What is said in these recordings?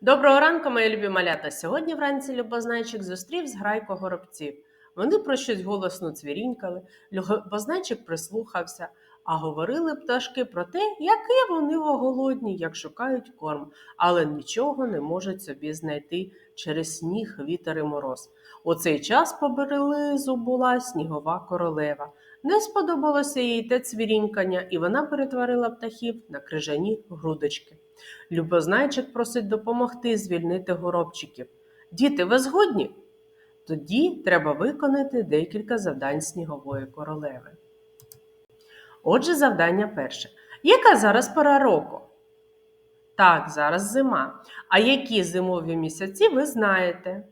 Доброго ранку, мої любі малята. Сьогодні вранці Любознайчик зустрів зграйку горобців. Вони про щось голосно цвірінькали, Любознайчик прислухався, а говорили пташки про те, які вони голодні, як шукають корм, але нічого не можуть собі знайти через сніг, вітер і мороз. У цей час поблизу була снігова королева. Не сподобалося їй те цвірінькання, і вона перетворила птахів на крижані грудочки. Любознайчик просить допомогти звільнити горобчиків. Діти, ви згодні? Тоді треба виконати декілька завдань снігової королеви. Отже, завдання перше. Яка зараз пора року? Так, зараз зима. А які зимові місяці ви знаєте?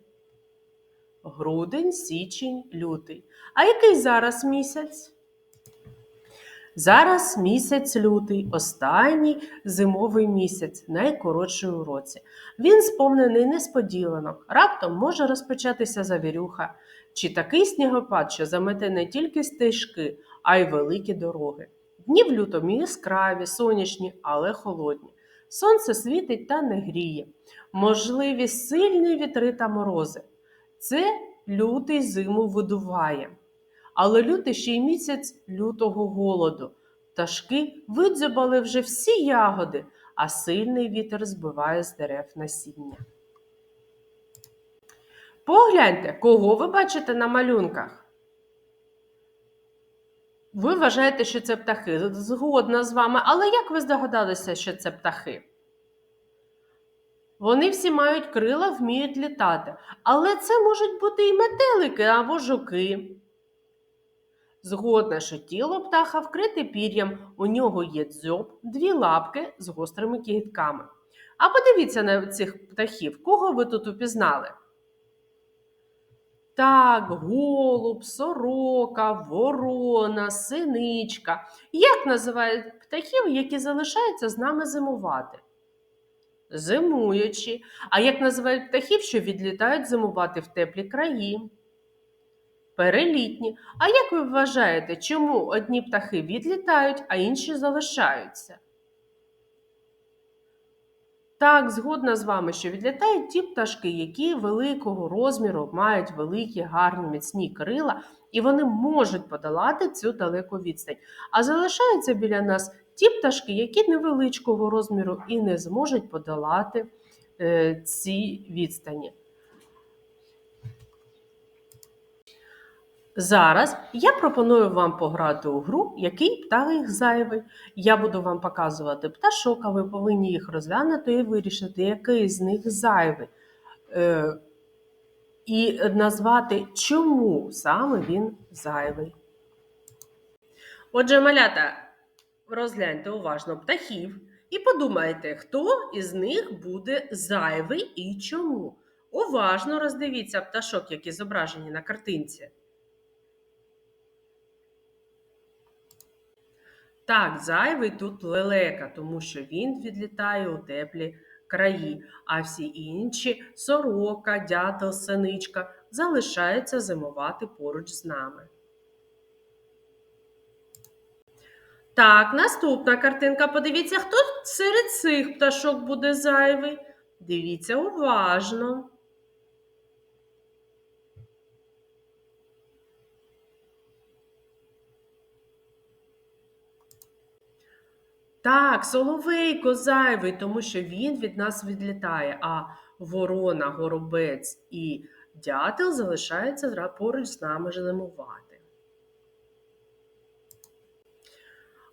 Грудень, січень, лютий. А який зараз місяць? Зараз місяць лютий, останній зимовий місяць, найкоротший у році. Він сповнений несподіванок, раптом може розпочатися завірюха, чи такий снігопад, що замете не тільки стежки, а й великі дороги. Дні в лютому яскраві, сонячні, але холодні. Сонце світить та не гріє. Можливі сильні вітри та морози. Це лютий зиму видуває. Але лютий ще й місяць лютого голоду. Пташки видзюбали вже всі ягоди, а сильний вітер збиває з дерев насіння. Погляньте, кого ви бачите на малюнках. Ви вважаєте, що це птахи. Згодна з вами, але як ви здогадалися, що це птахи? Вони всі мають крила, вміють літати, але це можуть бути і метелики або жуки. Згодна, що тіло птаха вкрите пір'ям, у нього є дзьоб, дві лапки з гострими кігітками. А подивіться на цих птахів, кого ви тут упізнали? Так, голуб, сорока, ворона, синичка. Як називають птахів, які залишаються з нами зимувати? Зимуючі. А як називають птахів, що відлітають зимувати в теплі краї? Перелітні. А як ви вважаєте, чому одні птахи відлітають, а інші залишаються? Так, згодна з вами, що відлітають ті пташки, які великого розміру мають великі, гарні, міцні крила, і вони можуть подолати цю далеку відстань. А залишаються біля нас ті пташки, які невеличкого розміру і не зможуть подолати е, ці відстані. Зараз я пропоную вам пограти у гру, який птах зайвий. Я буду вам показувати пташок, а ви повинні їх розглянути і вирішити, який з них зайвий. Е, і назвати, чому саме він зайвий. Отже, малята, розгляньте уважно птахів і подумайте, хто із них буде зайвий і чому. Уважно роздивіться пташок, які зображені на картинці. Так, зайвий тут лелека, тому що він відлітає у теплі краї, а всі інші сорока, дятел, синичка залишаються зимувати поруч з нами. Так, наступна картинка. Подивіться, хто серед цих пташок буде зайвий. Дивіться уважно. Так, соловейко зайвий, тому що він від нас відлітає, а ворона, горобець і дятел залишаються поруч з нами зимувати.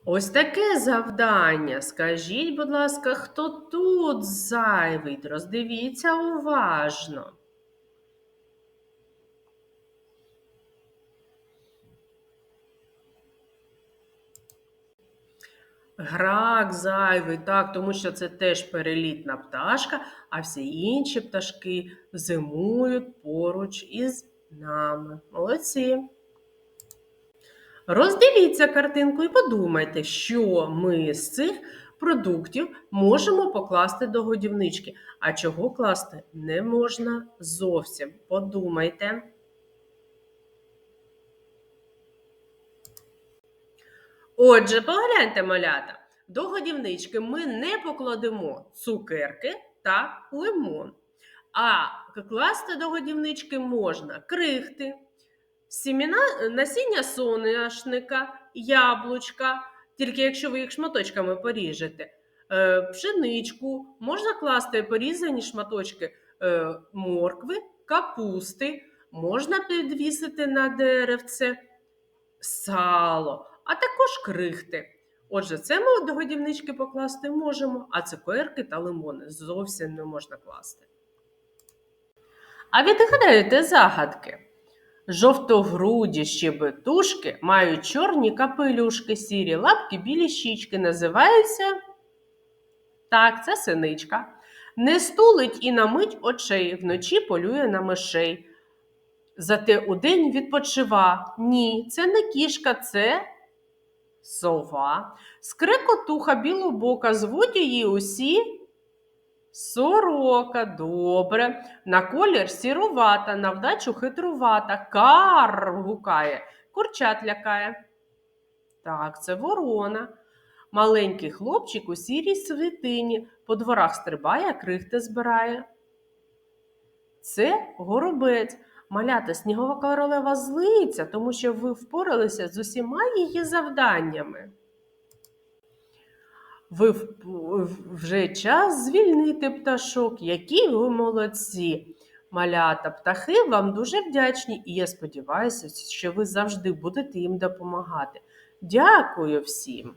Ось таке завдання. Скажіть, будь ласка, хто тут зайвий? Роздивіться уважно. Грак зайвий, так, тому що це теж перелітна пташка, а всі інші пташки зимують поруч із нами. Молодці. Роздивіться картинку і подумайте, що ми з цих продуктів можемо покласти до годівнички, а чого класти не можна зовсім. Подумайте. Отже, погляньте, малята, до годівнички ми не покладемо цукерки, та лимон. А класти до годівнички можна крихти, сіміна, насіння соняшника, яблучка, тільки якщо ви їх шматочками поріжете, е, пшеничку, можна класти порізані шматочки е, моркви, капусти, можна підвісити на деревце сало, а також крихти. Отже, це ми до годівнички покласти можемо, а цукерки та лимони зовсім не можна класти. А відгадаєте загадки? Жовтогруді щебетушки мають чорні капелюшки, сірі лапки, білі щічки. Називаються. Так, це синичка. Не стулить і на мить очей, вночі полює на мишей. Зате удень відпочива. Ні, це не кішка, це сова. Скрикотуха білобока, звуть її усі. Сорока, добре. На колір сірувата, на вдачу хитрувата. Кар гукає, курчат лякає. Так, це ворона. Маленький хлопчик у сірій світині, по дворах стрибає, крихти збирає. Це горобець. Малята снігова королева злиться, тому що ви впоралися з усіма її завданнями. Ви вже час звільнити пташок, які ви молодці. Малята, птахи вам дуже вдячні, і я сподіваюся, що ви завжди будете їм допомагати. Дякую всім!